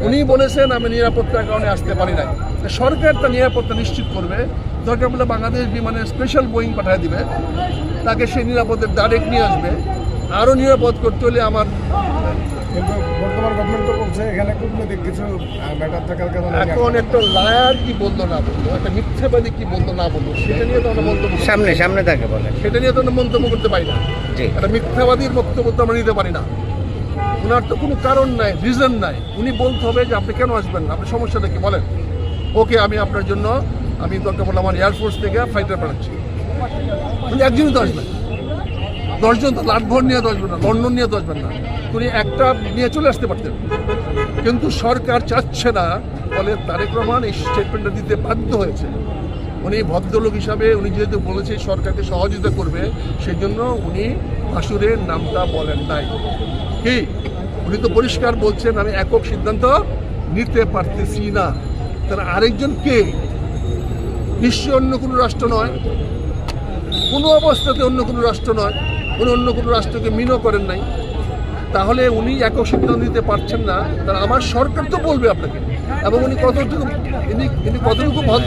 উনি বলেছেন আমি নিরাপত্তার কারণে আসতে পারি নাই। সরকার তার নিরাপত্তা নিশ্চিত করবে। দরকার বলে বাংলাদেশ বিমানের স্পেশাল বোয়িং পাঠিয়ে দিবে। তাকে সেই নিরাপত্তার ডাইরেক্ট নিয়ে আসবে। আরও নিরাপদ করতে হলে আমার কিন্তু বর্তমান গভর্নমেন্ট তো বলছে এখানে কূটনৈতিক কিছু ম্যাটার থাকার কারণে? এখন একটা লায়ার কি বলল না বলল? একটা মিথ্যাবাদী কি বলল না বলল? সেটা নিয়ে তো আমরা মন্তব্য করতে- সামনে সামনে থাকে বলেন। সেটা নিয়ে তো আমরা মন্তব্য করতে পারি না। একটা মিথ্যাবাদীর বক্তব্য তো আমরা নিতে পারি না। ওনার তো কোনো কারণ নাই রিজন নাই। উনি বলতে হবে যে আপনি কেন আসবেন না? আপনার সমস্যাটা কি? বলেন। ওকে, আমি আপনার জন্য, আমি দরকার পড়লে আমার এয়ারফোর্স থেকে ফাইটার পাঠাচ্ছি। উনি একজনই তো আসবেন। দশজন তো লাটভর নিয়ে আসবেন না, লন্ডন নিয়ে আসবেন না। উনি একটা নিয়ে চলে আসতে পারতেন। কিন্তু সরকার চাচ্ছে না, ফলে তারেক রহমান এই স্টেটমেন্টটা দিতে বাধ্য হয়েছে। উনি ভদ্রলোক হিসাবে, উনি যেহেতু বলেছে সরকারকে সহযোগিতা করবে সেই জন্য উনি আসুরের নামটা বলেন নাই। কি? উনি তো পরিষ্কার বলছেন, আমি একক সিদ্ধান্ত নিতে পারতেছি না। তার আরেকজন কে? নিশ্চয় অন্য কোনো রাষ্ট্র নয়। কোনো অবস্থাতে অন্য কোনো রাষ্ট্র নয়। উনি অন্য কোনো রাষ্ট্রকে মিনও করেন নাই। তাহলে উনি একক সিদ্ধান্ত নিতে পারছেন না। তাহলে আমার সরকার তো বলবে আপনাকে। এবং উনি কতটুকু ইনি ইনি কতটুকু ভদ্র